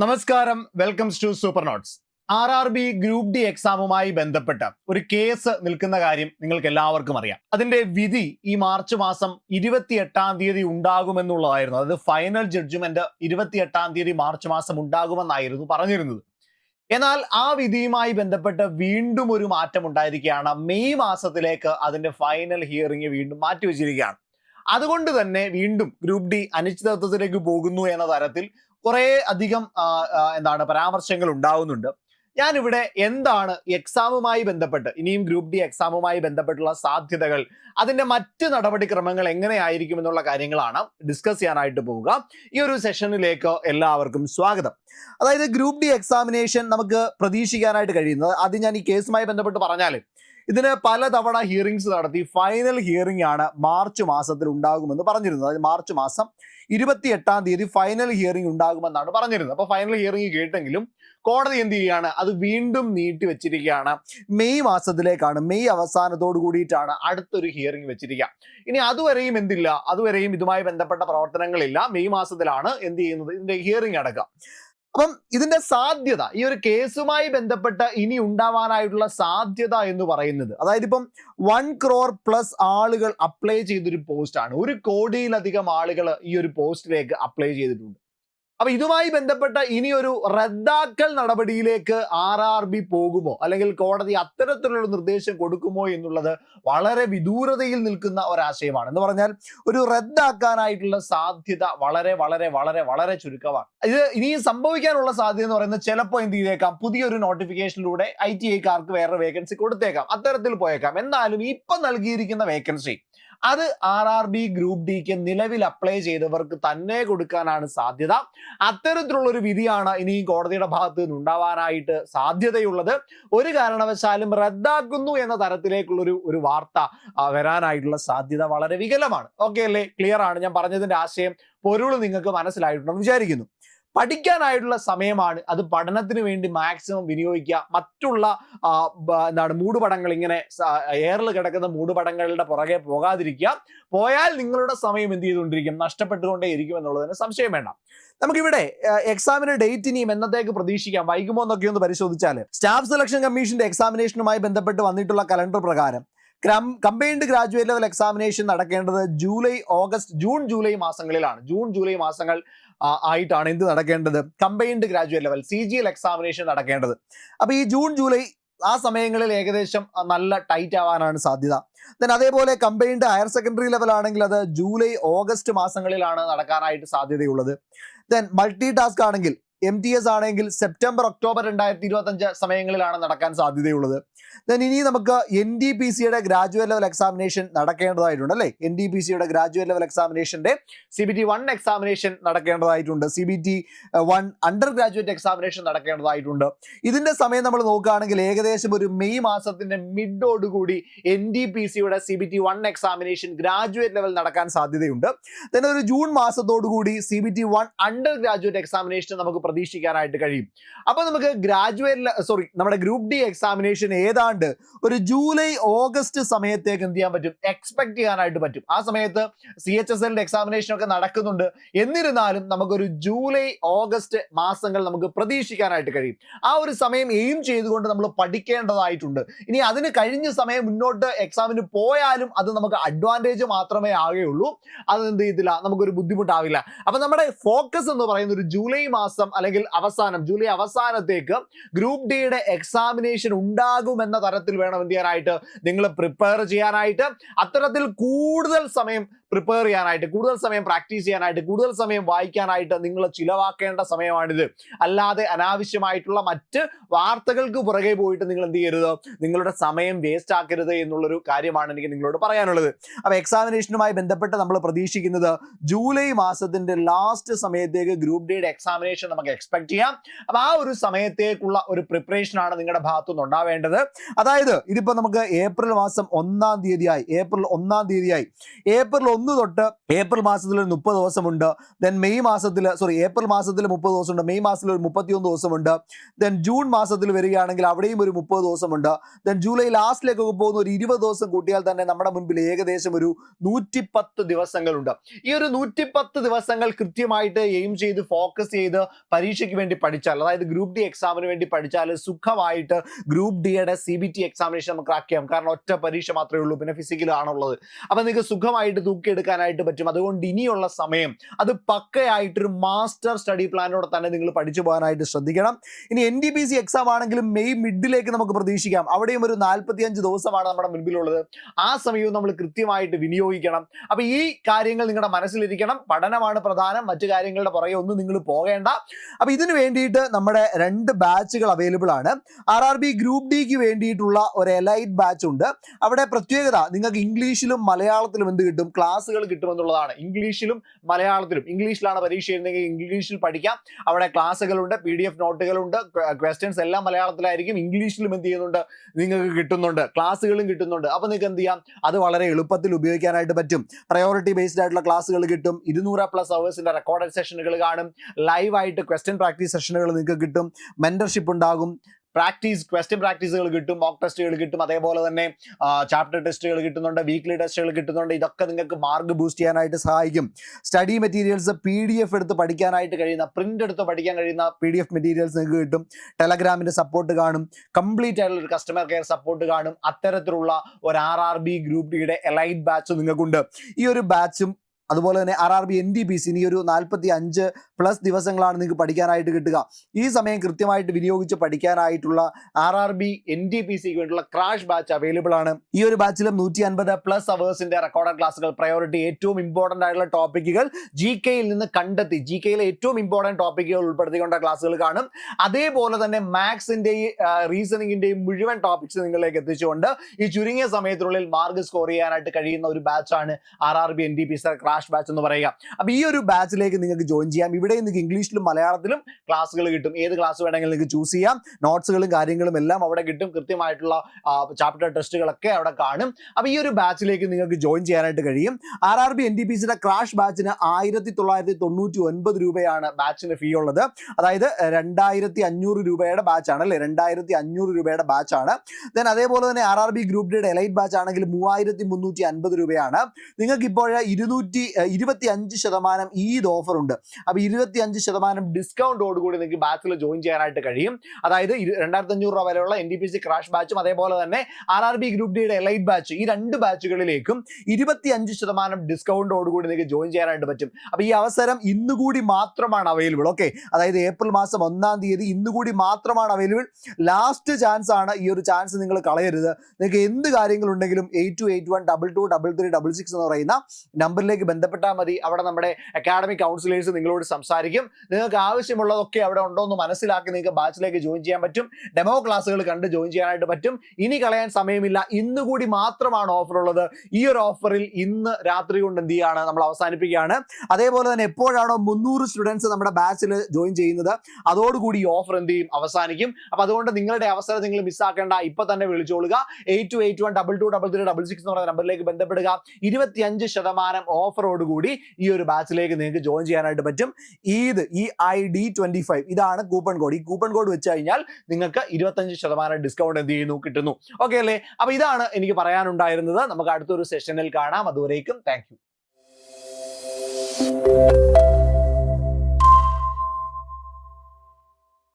നമസ്കാരം. Welcome to super notes R R B group D എക്സാമുമായി ബന്ധപ്പെട്ട് ഒരു കേസ് നിൽക്കുന്ന കാര്യം നിങ്ങൾക്ക് എല്ലാവർക്കും അറിയാം. അതിന്റെ വിധി ഈ മാർച്ച് മാസം ഇരുപത്തിയെട്ടാം തീയതി ഉണ്ടാകുമെന്നുള്ളതായിരുന്നു. അതായത് ഫൈനൽ ജഡ്ജ്മെന്റ് ഇരുപത്തിയെട്ടാം തീയതി മാർച്ച് മാസം ഉണ്ടാകുമെന്നായിരുന്നു പറഞ്ഞിരുന്നത്. എന്നാൽ ആ വിധിയുമായി ബന്ധപ്പെട്ട് വീണ്ടും ഒരു മാറ്റം ഉണ്ടായിരിക്കുകയാണ്. മെയ് മാസത്തിലേക്ക് അതിന്റെ ഫൈനൽ ഹിയറിംഗ് വീണ്ടും മാറ്റിവെച്ചിരിക്കുകയാണ്. അതുകൊണ്ട് തന്നെ വീണ്ടും ഗ്രൂപ്പ് ഡി അനിശ്ചിതത്വത്തിലേക്ക് പോകുന്നു എന്ന തരത്തിൽ കുറേ അധികം എന്താണ് പരാമർശങ്ങൾ ഉണ്ടാവുന്നുണ്ട്. ഞാനിവിടെ എന്താണ് എക്സാമുമായി ബന്ധപ്പെട്ട് ഇനിയും ഗ്രൂപ്പ് ഡി എക്സാമുമായി ബന്ധപ്പെട്ടുള്ള സാധ്യതകൾ അതിന്റെ മറ്റ് നടപടിക്രമങ്ങൾ എങ്ങനെയായിരിക്കും എന്നുള്ള കാര്യങ്ങളാണ് ഡിസ്കസ് ചെയ്യാനായിട്ട് പോവുക. ഈ ഒരു സെഷനിലേക്ക് എല്ലാവർക്കും സ്വാഗതം. അതായത് ഗ്രൂപ്പ് ഡി എക്സാമിനേഷൻ നമുക്ക് പ്രതീക്ഷിക്കാനായിട്ട് കഴിയുന്നത് അത് ഞാൻ ഈ കേസുമായി ബന്ധപ്പെട്ട് പറഞ്ഞാൽ ഇതിന് പലതവണ ഹിയറിങ്സ് നടത്തി ഫൈനൽ ഹിയറിംഗ് ആണ് മാർച്ച് മാസത്തിൽ ഉണ്ടാകുമെന്ന് പറഞ്ഞിരുന്നത്. അതായത് മാർച്ച് മാസം ഇരുപത്തി എട്ടാം തീയതി ഫൈനൽ ഹിയറിംഗ് ഉണ്ടാകുമെന്നാണ് പറഞ്ഞിരുന്നത്. അപ്പോൾ ഫൈനൽ ഹിയറിംഗ് കേട്ടെങ്കിലും കോടതി എന്ത് ചെയ്യുകയാണ്? അത് വീണ്ടും നീട്ടി വെച്ചിരിക്കുകയാണ്. മെയ് മാസത്തിലേക്കാണ്. മെയ് അവസാനത്തോട് കൂടിയിട്ടാണ് അടുത്തൊരു ഹിയറിംഗ് വെച്ചിരിക്കുക. ഇനി അതുവരെയും എന്തില്ല? അതുവരെയും ഇതുമായി ബന്ധപ്പെട്ട പ്രവർത്തനങ്ങളില്ല. മെയ് മാസത്തിലാണ് എന്ത് ചെയ്യുന്നത്? ഇതിന്റെ ഹിയറിംഗ് അടക്കം അപ്പം ഇതിന്റെ സാധ്യത ഈ ഒരു കേസുമായി ബന്ധപ്പെട്ട് ഇനി ഉണ്ടാവാനായിട്ടുള്ള സാധ്യത എന്ന് പറയുന്നത് അതായത് ഇപ്പം വൺ ക്രോർ പ്ലസ് ആളുകൾ അപ്ലൈ ചെയ്തൊരു പോസ്റ്റാണ് ഒരു കോടിയിലധികം ആളുകൾ ഈ ഒരു പോസ്റ്റിലേക്ക് അപ്ലൈ ചെയ്തിട്ടുണ്ട്. അപ്പൊ ഇതുമായി ബന്ധപ്പെട്ട ഇനിയൊരു റദ്ദാക്കൽ നടപടിയിലേക്ക് ആർ ആർ ബി പോകുമോ? അല്ലെങ്കിൽ കോടതി അത്തരത്തിലുള്ള നിർദ്ദേശം കൊടുക്കുമോ എന്നുള്ളത് വളരെ വിദൂരതയിൽ നിൽക്കുന്ന ഒരാശയമാണ്. എന്ന് പറഞ്ഞാൽ ഒരു റദ്ദാക്കാനായിട്ടുള്ള സാധ്യത വളരെ വളരെ വളരെ വളരെ ചുരുക്കമാണ്. ഇത് ഇനി സംഭവിക്കാനുള്ള സാധ്യത എന്ന് പറയുന്നത് ചിലപ്പോൾ എന്ത് ചെയ്തേക്കാം? പുതിയൊരു നോട്ടിഫിക്കേഷനിലൂടെ ഐ ടി ഐക്കാർക്ക് വേറെ വേക്കൻസി കൊടുത്തേക്കാം. അത്തരത്തിൽ പോയേക്കാം. എന്നാലും ഇപ്പൊ നൽകിയിരിക്കുന്ന വേക്കൻസി അത് ആർ ആർ ബി ഗ്രൂപ്പ് ഡിക്ക് നിലവിൽ അപ്ലൈ ചെയ്തവർക്ക് തന്നെ കൊടുക്കാനാണ് സാധ്യത. അത്തരത്തിലുള്ള ഒരു വിധിയാണ് ഇനി കോടതിയുടെ ഭാഗത്ത് നിന്ന് ഉണ്ടാവാനായിട്ട് സാധ്യതയുള്ളത്. ഒരു കാരണവശാലും റദ്ദാക്കുന്നു എന്ന തരത്തിലേക്കുള്ള ഒരു വാർത്ത വരാനായിട്ടുള്ള സാധ്യത വളരെ വികലമാണ്. ഓക്കെ അല്ലേ? ക്ലിയർ ആണ്. ഞാൻ പറഞ്ഞതിന്റെ ആശയം പൊരുൾ നിങ്ങൾക്ക് മനസ്സിലായിട്ടുണ്ടെന്ന് വിചാരിക്കുന്നു. പഠിക്കാനായിട്ടുള്ള സമയമാണ്. അത് പഠനത്തിന് വേണ്ടി മാക്സിമം വിനിയോഗിക്കുക. മറ്റുള്ള എന്താണ് മൂടുപടങ്ങൾ ഇങ്ങനെ എയറിൽ കിടക്കുന്ന മൂടുപടങ്ങളുടെ പുറകെ പോകാതിരിക്കുക. പോയാൽ നിങ്ങളുടെ സമയം എന്ത് ചെയ്തുകൊണ്ടിരിക്കും? നഷ്ടപ്പെട്ടുകൊണ്ടേ ഇരിക്കും എന്നുള്ളതിന് സംശയം വേണ്ട. നമുക്കിവിടെ എക്സാമിന് ഡേറ്റ് ഇനിയും എന്നത്തേക്ക് പ്രതീക്ഷിക്കാം? വൈകുമോ എന്നൊക്കെ ഒന്ന് പരിശോധിച്ചാൽ സ്റ്റാഫ് സെലക്ഷൻ കമ്മീഷന്റെ എക്സാമിനേഷനുമായി ബന്ധപ്പെട്ട് വന്നിട്ടുള്ള കലണ്ടർ പ്രകാരം. കമ്പൈൻഡ് ഗ്രാജുവേറ്റ് ലെവൽ എക്സാമിനേഷൻ നടക്കേണ്ടത് ജൂലൈ ഓഗസ്റ്റ് ജൂൺ ജൂലൈ മാസങ്ങളിലാണ്. ജൂൺ ജൂലൈ മാസങ്ങൾ ആയിട്ടാണ് എന്ത് നടക്കേണ്ടത്. Combined graduate level C G L examination നടക്കേണ്ടത്. അപ്പൊ ഈ ജൂൺ ജൂലൈ ആ സമയങ്ങളിൽ ഏകദേശം നല്ല ടൈറ്റ് ആവാനാണ് സാധ്യത. ദെൻ അതേപോലെ കമ്പൈൻഡ് ഹയർ സെക്കൻഡറി ലെവൽ ആണെങ്കിൽ അത് ജൂലൈ ഓഗസ്റ്റ് മാസങ്ങളിലാണ് നടക്കാനായിട്ട് സാധ്യതയുള്ളത്. ദെൻ മൾട്ടി ടാസ്ക് ആണെങ്കിൽ എം ടി എസ് ആണെങ്കിൽ സെപ്റ്റംബർ ഒക്ടോബർ രണ്ടായിരത്തി ഇരുപത്തി അഞ്ച് സമയങ്ങളിലാണ് നടക്കാൻ സാധ്യതയുള്ളത്. ദെൻ ഇനി നമുക്ക് എൻ ഡി പി സിയുടെ ഗ്രാജുവേറ്റ് ലെവൽ എക്സാമിനേഷൻ നടക്കേണ്ടതായിട്ടുണ്ട് അല്ലേ? എൻ ഡി പി സിയുടെ graduate level എക്സാമിനേഷന്റെ C B T one examination നടക്കേണ്ടതായിട്ടുണ്ട്. C B T one undergraduate examination നടക്കേണ്ടതായിട്ടുണ്ട്. ഇതിന്റെ സമയം നമ്മൾ നോക്കുകയാണെങ്കിൽ ഏകദേശം ഒരു മെയ് മാസത്തിന്റെ മിഡോടുകൂടി എൻ ഡി പി സിയുടെ C B T one examination graduate level നടക്കാൻ സാധ്യതയുണ്ട്. Then ഒരു June മാസത്തോടുകൂടി C B T one undergraduate examination നമുക്ക് പ്രതീക്ഷിക്കാനായിട്ട് കഴിയും. അപ്പോൾ നമുക്ക് ഗ്രാജുവേറ്റ് സോറി നമ്മുടെ ഗ്രൂപ്പ് ഡി എക്സാമിനേഷൻ ഏതാണ്ട് ഒരു ജൂലൈ ഓഗസ്റ്റ് സമയത്തേക്ക് എന്ത് ചെയ്യാൻ പറ്റും? എക്സ്പെക്ട് ചെയ്യാനായിട്ട് പറ്റും. ആ സമയത്ത് സി എച്ച് എസ് എല്ലിന്റെ എക്സാമിനേഷൻ ഒക്കെ നടക്കുന്നുണ്ട്. എന്നിരുന്നാലും നമുക്കൊരു ജൂലൈ ഓഗസ്റ്റ് മാസങ്ങൾ നമുക്ക് പ്രതീക്ഷിക്കാനായിട്ട് കഴിയും. ആ ഒരു സമയം എയിം ചെയ്തുകൊണ്ട് നമ്മൾ പഠിക്കേണ്ടതായിട്ടുണ്ട്. ഇനി അതിന് കഴിഞ്ഞ സമയം മുന്നോട്ട് എക്സാമിന് പോയാലും അത് നമുക്ക് അഡ്വാന്റേജ് മാത്രമേ ആകുകയുള്ളൂ. അത് എന്ത് ചെയ്തില്ല? നമുക്കൊരു ബുദ്ധിമുട്ടാവില്ല. അപ്പൊ നമ്മുടെ ഫോക്കസ് എന്ന് പറയുന്ന ഒരു ജൂലൈ മാസം അല്ലെങ്കിൽ അവസാനം ജൂലൈ അവസാനത്തേക്ക് ഗ്രൂപ്പ് ഡിയുടെ എക്സാമിനേഷൻ ഉണ്ടാകുമെന്ന തരത്തിൽ വേണം എന്ത് ചെയ്യാനായിട്ട്? നിങ്ങൾ പ്രിപ്പയർ ചെയ്യാനായിട്ട്. അത്തരത്തിൽ കൂടുതൽ സമയം പ്രിപ്പയർ ചെയ്യാനായിട്ട് കൂടുതൽ സമയം പ്രാക്ടീസ് ചെയ്യാനായിട്ട് കൂടുതൽ സമയം വായിക്കാനായിട്ട് നിങ്ങൾ ചിലവാക്കേണ്ട സമയമാണിത്. അല്ലാതെ അനാവശ്യമായിട്ടുള്ള മറ്റ് വാർത്തകൾക്ക് പുറകെ പോയിട്ട് നിങ്ങൾ എന്ത് ചെയ്യരുത്? നിങ്ങളുടെ സമയം വേസ്റ്റ് ആക്കരുത് എന്നുള്ളൊരു കാര്യമാണ് എനിക്ക് നിങ്ങളോട് പറയാനുള്ളത്. അപ്പൊ എക്സാമിനേഷനുമായി ബന്ധപ്പെട്ട് നമ്മൾ പ്രതീക്ഷിക്കുന്നത് ജൂലൈ മാസത്തിന്റെ ലാസ്റ്റ് സമയത്തേക്ക് ഗ്രൂപ്പ് ഡിയുടെ എക്സാമിനേഷൻ നമുക്ക് എക്സ്പെക്ട് ചെയ്യാം. അപ്പൊ ആ ഒരു സമയത്തേക്കുള്ള ഒരു പ്രിപ്പറേഷൻ ആണ് നിങ്ങളുടെ ഭാഗത്തുനിന്ന് ഉണ്ടാവേണ്ടത്. അതായത് ഇതിപ്പോ നമുക്ക് ഏപ്രിൽ മാസം ഒന്നാം തീയതിയായി ഏപ്രിൽ ഒന്നാം തീയതിയായി. ഏപ്രിൽ ഒന്ന് തൊട്ട് ഏപ്രിൽ മാസത്തിൽ ഒരു മുപ്പത് ദിവസമുണ്ട്. ദെൻ മെയ് മാസത്തിൽ സോറി ഏപ്രിൽ മാസത്തിൽ മുപ്പത് ദിവസമുണ്ട്. മെയ് മാസത്തിൽ ഒരു മുപ്പത്തിയൊന്ന് ദിവസമുണ്ട്. ദെൻ ജൂൺ മാസത്തിൽ വരികയാണെങ്കിൽ അവിടെയും ഒരു മുപ്പത് ദിവസമുണ്ട്. ദെൻ ജൂലൈ ലാസ്റ്റിലേക്കൊക്കെ പോകുന്ന ഒരു ഇരുപത് ദിവസം കൂട്ടിയാൽ തന്നെ നമ്മുടെ മുൻപിൽ ഏകദേശം ഒരു നൂറ്റിപ്പത്ത് ദിവസങ്ങളുണ്ട്. ഈ ഒരു നൂറ്റിപ്പത്ത് ദിവസങ്ങൾ കൃത്യമായിട്ട് എയിം ചെയ്ത് ഫോക്കസ് ചെയ്ത് പരീക്ഷയ്ക്ക് വേണ്ടി പഠിച്ചാൽ അതായത് ഗ്രൂപ്പ് ഡി എക്സാമിന് വേണ്ടി പഠിച്ചാൽ സുഖമായിട്ട് ഗ്രൂപ്പ് ഡിയുടെ സി ബി ടി എക്സാമിനേഷൻ നമുക്ക് ചെയ്യാം. കാരണം ഒറ്റ പരീക്ഷ മാത്രമേ ഉള്ളൂ പിന്നെ ഫിസിക്കലാണുള്ളത് അപ്പം നിങ്ങൾക്ക് സുഖമായിട്ട് തൂക്കിയെടുക്കാനായിട്ട് പറ്റും. അതുകൊണ്ട് ഇനിയുള്ള സമയം അത് പക്കയായിട്ടൊരു മാസ്റ്റർ സ്റ്റഡി പ്ലാനോടെ തന്നെ നിങ്ങൾ പഠിച്ചു പോകാനായിട്ട് ശ്രദ്ധിക്കണം. ഇനി N D P C exam ആണെങ്കിലും മെയ് മിഡിലേക്ക് നമുക്ക് പ്രതീക്ഷിക്കാം. അവിടെയും ഒരു നാൽപ്പത്തിയഞ്ച് ദിവസമാണ് നമ്മുടെ മുൻപിലുള്ളത്. ആ സമയവും നമ്മൾ കൃത്യമായിട്ട് വിനിയോഗിക്കണം. അപ്പൊ ഈ കാര്യങ്ങൾ നിങ്ങളുടെ മനസ്സിലിരിക്കണം. പഠനമാണ് പ്രധാനം. മറ്റു കാര്യങ്ങളുടെ പുറകെ ഒന്നും നിങ്ങൾ പോകേണ്ട. അപ്പൊ ഇതിനു വേണ്ടിയിട്ട് നമ്മുടെ രണ്ട് ബാച്ചുകൾ അവൈലബിൾ ആണ്. ആർ ആർ ബി ഗ്രൂപ്പ് ഡിക്ക് വേണ്ടിയിട്ടുള്ള ഒരു എലൈറ്റ് ബാച്ച് ഉണ്ട്. അവിടെ പ്രത്യേകത നിങ്ങൾക്ക് ഇംഗ്ലീഷിലും മലയാളത്തിലും എന്ത് കിട്ടും? ക്ലാസ്സുകൾ കിട്ടുമെന്നുള്ളതാണ്. ഇംഗ്ലീഷിലും മലയാളത്തിലും. ഇംഗ്ലീഷിലാണ് പരീക്ഷ എഴുതുന്നെങ്കിൽ ഇംഗ്ലീഷിൽ പഠിക്കാം. അവിടെ ക്ലാസ്സുകളുണ്ട് പി ഡി എഫ് നോട്ടുകളുണ്ട് ക്വസ്റ്റ്യൻസ് എല്ലാം മലയാളത്തിലായിരിക്കും. ഇംഗ്ലീഷിലും എന്ത് ചെയ്യുന്നുണ്ട്? നിങ്ങൾക്ക് കിട്ടുന്നുണ്ട്. ക്ലാസ്സുകളും കിട്ടുന്നുണ്ട്. അപ്പോൾ നിങ്ങൾക്ക് എന്ത് ചെയ്യാം? അത് വളരെ എളുപ്പത്തിൽ ഉപയോഗിക്കാനായിട്ട് പറ്റും. പ്രയോറിറ്റി ബേസ്ഡ് ആയിട്ടുള്ള ക്ലാസ്സുകൾ കിട്ടും. ഇരുന്നൂറ് പ്ലസ് അവേഴ്സിന്റെ റെക്കോർഡഡ് സെഷനുകൾ കാണും. ലൈവായിട്ട് ക്വസ്റ്റ്യൻ പ്രാക്ടീസ് സെഷനുകൾ നിങ്ങൾക്ക് കിട്ടും. മെന്റർഷിപ്പ് ഉണ്ടാകും. പ്രാക്ടീസ് ക്വസ്റ്റ്യൻ പ്രാക്ടീസുകൾ കിട്ടും മോക്ക് ടെസ്റ്റുകൾ കിട്ടും അതേപോലെ തന്നെ ചാപ്റ്റർ ടെസ്റ്റുകൾ കിട്ടുന്നുണ്ട് വീക്ക്ലി ടെസ്റ്റുകൾ കിട്ടുന്നുണ്ട്. ഇതൊക്കെ നിങ്ങൾക്ക് മാർക്ക് ബൂസ്റ്റ് ചെയ്യാനായിട്ട് സഹായിക്കും. Study materials P D F എടുത്ത് പഠിക്കാനായിട്ട് കഴിയുന്ന പ്രിന്റ് എടുത്ത് പഠിക്കാൻ കഴിയുന്ന പി ഡി എഫ് മെറ്റീരിയൽസ് നിങ്ങൾക്ക് കിട്ടും. ടെലഗ്രാമിന്റെ സപ്പോർട്ട് കാണും. കംപ്ലീറ്റ് ആയിട്ടുള്ള ഒരു കസ്റ്റമർ കെയർ സപ്പോർട്ട് കാണും. അത്തരത്തിലുള്ള ഒരു ആർ ആർ ബി ഗ്രൂപ്പ് ഡിയുടെ എലൈറ്റ് ബാച്ച് നിങ്ങൾക്കുണ്ട് ഈ ഒരു ബാച്ചും അതുപോലെ തന്നെ R R B N D P C ഇനി ഒരു നാൽപ്പത്തി അഞ്ച് പ്ലസ് ദിവസങ്ങളാണ് നിങ്ങൾക്ക് പഠിക്കാനായിട്ട് കിട്ടുക. ഈ സമയം കൃത്യമായിട്ട് വിനിയോഗിച്ച് പഠിക്കാനായിട്ടുള്ള R R B N D P സിക്ക് വേണ്ടിയുള്ള ക്രാഷ് ബാച്ച് അവൈലബിൾ ആണ്. ഈ ഒരു ബാച്ചിലും നൂറ്റി അൻപത് പ്ലസ് അവേഴ്സിന്റെ റെക്കോർഡ് ക്ലാസ്സുകൾ പ്രയോറിറ്റി ഏറ്റവും ഇമ്പോർട്ടന്റ് ആയിട്ടുള്ള ടോപ്പിക്കുകൾ ജി കെയിൽ നിന്ന് കണ്ടെത്തി. ജി കെയിലെ ഏറ്റവും ഇമ്പോർട്ടന്റ് ടോപ്പിക്കുകൾ ഉൾപ്പെടുത്തിക്കൊണ്ട ക്ലാസ്സുകൾ കാണും. അതേപോലെ തന്നെ മാത്സിന്റെയും റീസണിങ്ങിന്റെയും മുഴുവൻ ടോപ്പിക്സ് നിങ്ങളിലേക്ക് എത്തിച്ചുകൊണ്ട് ഈ ചുരുങ്ങിയ സമയത്തിനുള്ളിൽ മാർക്ക് സ്കോർ ചെയ്യാനായിട്ട് കഴിയുന്ന ഒരു ബാച്ചാണ് R R B N D P C crash batch എന്ന് പറയുക. അപ്പൊ ഈ ഒരു ബാച്ചിലേക്ക് നിങ്ങൾക്ക് ജോയിൻ ചെയ്യാം. ഇവിടെ നിങ്ങൾക്ക് ഇംഗ്ലീഷിലും മലയാളത്തിലും ക്ലാസ്സുകൾ കിട്ടും. ഏത് ക്ലാസ് വേണമെങ്കിലും നിങ്ങൾക്ക് ചൂസ് ചെയ്യാം. നോട്ട്സുകളും കാര്യങ്ങളും എല്ലാം അവിടെ കിട്ടും. കൃത്യമായിട്ടുള്ള ചാപ്റ്റർ ടെസ്റ്റുകളൊക്കെ അവിടെ കാണും. അപ്പൊ ഈ ഒരു ബാച്ചിലേക്ക് നിങ്ങൾക്ക് ജോയിൻ ചെയ്യാനായിട്ട് കഴിയും. R R B N D P സിയുടെ ക്രാഷ് ബാച്ചിന് ആയിരത്തി തൊള്ളായിരത്തി തൊണ്ണൂറ്റി ഒൻപത് രൂപയാണ് ബാച്ചിന് ഫീ ഉള്ളത്. അതായത് രണ്ടായിരത്തി അഞ്ഞൂറ് രൂപയുടെ ബാച്ചാണ് അല്ലെ? രണ്ടായിരത്തി അഞ്ഞൂറ് രൂപയുടെ ബാച്ചാണ് ദെൻ അതേപോലെ തന്നെ ആർ ആർ ബി ഗ്രൂപ്പ് ഡിയുടെ എലൈറ്റ് ബാച്ച് ആണെങ്കിൽ മൂവായിരത്തി മുന്നൂറ്റി അൻപത് രൂപയാണ്. നിങ്ങൾക്ക് ഇപ്പോൾ ഇരുന്നൂറ്റി ഇരുപത്തി അഞ്ച് ശതമാനം ഈദ് ഓഫർ ഉണ്ട് അപ്പോൾ ഇരുപത്തി അഞ്ച് ശതമാനം ഡിസ്കൗണ്ടോടുകൂടി നിങ്ങൾക്ക് ബാച്ചിൽ ജോയിൻ ചെയ്യാനായിട്ട് കഴിയും. അതായത് രണ്ടായിരത്തി അഞ്ഞൂറ് രൂപ വരെയുള്ള N D P C crash ബാച്ചും അതേപോലെ തന്നെ ആർ ആർ ബി ഗ്രൂപ്പ് ഡിയുടെ എലൈറ്റ് ബാച്ച് ഈ രണ്ട് ബാച്ചുകളിലേക്കും ഇരുപത്തി അഞ്ച് ശതമാനം ഡിസ്കൗണ്ടോടുകൂടി നിങ്ങൾക്ക് ജോയിൻ ചെയ്യാനായിട്ട് പറ്റും. അപ്പോൾ ഈ അവസരം ഇന്നുകൂടി മാത്രമാണ് അവൈലബിൾ ഓക്കെ അതായത് ഏപ്രിൽ മാസം ഒന്നാം തീയതി ഇന്നുകൂടി മാത്രമാണ് അവൈലബിൾ ലാസ്റ്റ് ചാൻസ് ആണ് ഈ ഒരു ചാൻസ് നിങ്ങൾ കളയരുത്. നിങ്ങൾക്ക് എന്ത് കാര്യങ്ങളുണ്ടെങ്കിലും eight two eight one double two double three double six എന്ന് പറയുന്ന നമ്പറിലേക്ക് ബന്ധപ്പെട്ടാൽ മതി. അവിടെ നമ്മുടെ അക്കാഡമിക് കൗൺസിലേഴ്സ് നിങ്ങളോട് സംസാരിക്കും. നിങ്ങൾക്ക് ആവശ്യമുള്ളതൊക്കെ അവിടെ ഉണ്ടോ എന്ന് മനസ്സിലാക്കി നിങ്ങൾക്ക് ബാച്ചിലേക്ക് ജോയിൻ ചെയ്യാൻ പറ്റും. ഡെമോ ക്ലാസ്സുകൾ കണ്ട് ജോയിൻ ചെയ്യാനായിട്ട് പറ്റും. ഇനി കളയാൻ സമയമില്ല. ഇന്ന് കൂടി മാത്രമാണ് ഓഫർ ഉള്ളത്. ഈ ഒരു ഓഫറിൽ ഇന്ന് രാത്രി കൊണ്ട് എന്ത് ചെയ്യാണ്? നമ്മൾ അവസാനിപ്പിക്കുകയാണ്. അതേപോലെ തന്നെ എപ്പോഴാണോ മുന്നൂറ് സ്റ്റുഡൻസ് നമ്മുടെ ബാച്ചിൽ ജോയിൻ ചെയ്യുന്നത് അതോടുകൂടി ഈ ഓഫർ എന്ത് ചെയ്യും? അവസാനിക്കും. അപ്പൊ അതുകൊണ്ട് നിങ്ങളുടെ അവസരം നിങ്ങൾ മിസ്സാക്കേണ്ട ഇപ്പൊ തന്നെ വിളിച്ചോളുക. Eight two eight one double two double three double six എന്ന് പറയുന്ന നമ്പറിലേക്ക് ബന്ധപ്പെടുക. ഇരുപത്തിയഞ്ച് ശതമാനം ഓഫറോടുകൂടി ഈ ഒരു ബാച്ചിലേക്ക് നിങ്ങൾക്ക് ജോയിൻ ചെയ്യാനായിട്ട് പറ്റും. Eid E I D twenty five ഇതാണ് കൂപ്പൺ കോഡ് ഈ കൂപ്പൺ കോഡ് വെച്ച് കഴിഞ്ഞാൽ നിങ്ങൾക്ക് ഇരുപത്തഞ്ച് ശതമാനം ഡിസ്കൗണ്ട് എന്ത് ചെയ്യുന്നു? കിട്ടുന്നു. ഓക്കെ അല്ലേ? അപ്പൊ ഇതാണ് എനിക്ക് പറയാനുണ്ടായിരുന്നത്. നമുക്ക് അടുത്തൊരു സെഷനിൽ കാണാം. അതുവരേക്കും താങ്ക് യു